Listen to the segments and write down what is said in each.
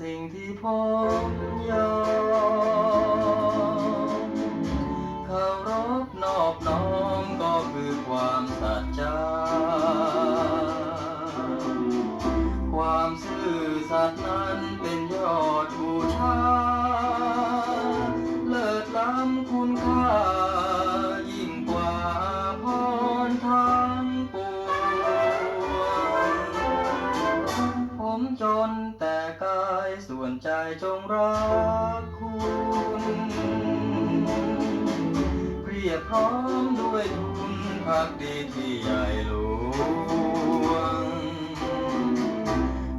สิ่งที่ผมยอมเคารพนอบน้อมก็คือความสัจจาความซื่อสัตย์นั้นเป็นยอดบูชา เลิศล้ำคุณค่า ส่วนใจจงรักคุณเปรียบพร้อมด้วยทุนพักดีที่ใหญ่หลวง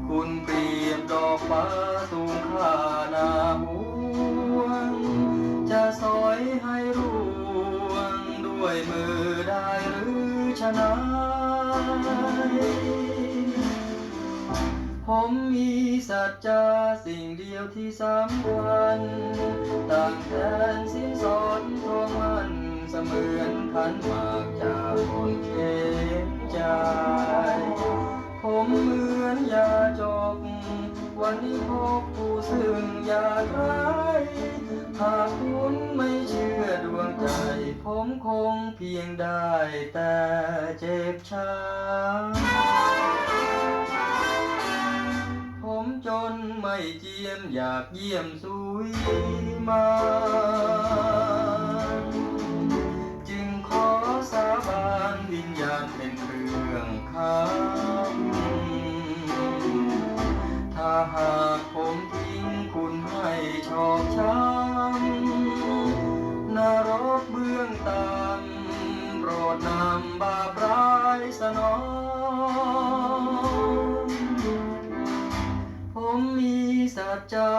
คุณเปรียบดอกฟ้าสูงค่านาห่วงจะสอยให้ร่วงด้วยมือได้หรือชนะ ผมมีสัจจะสิ่งเดียวที่สำคัญต่างแทนสินสอดทองมันเสมือนขันมากจากคนเข็นใจ ผมเหมือนยาจก วันนี้พบผู้ซึ่งยากร้ายหากคุณไม่เชื่อดวงใจ ผมคงเพียงได้แต่เจ็บช้ำ เจียมอยากเยี่ยมสุยมา จึงขอสาบานวิญญาณเป็นเครื่องคำถ้าหากผมทิ้งคุณให้ชอกช้ำนรกเบื้องต่ำโปรดนำบาปร้ายสนอง จจะ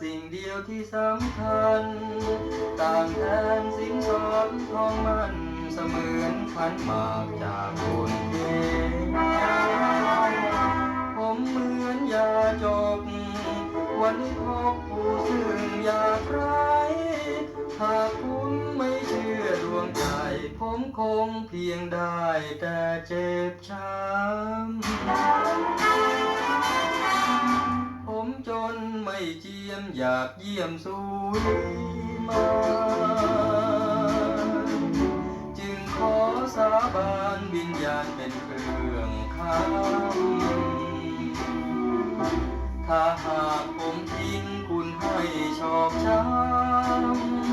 สิ่งเดียวที่สำคัญ ต่างแทนสินสอดทองมันเสมือนขันหมากจากคนเก่งผมเหมือนยาจก วันนี้พบผู้ซึ่งอยากร้ายหากคุณไม่เชื่อดวงใจ ผมคงเพียงได้แต่เจ็บช้ำ ไม่เจียมอยากเยี่ยมสุยมาจึงขอสาบานวิญญาณเป็นเครื่องคำถ้าหากผมทิ้งคุณให้ชอกช้ำ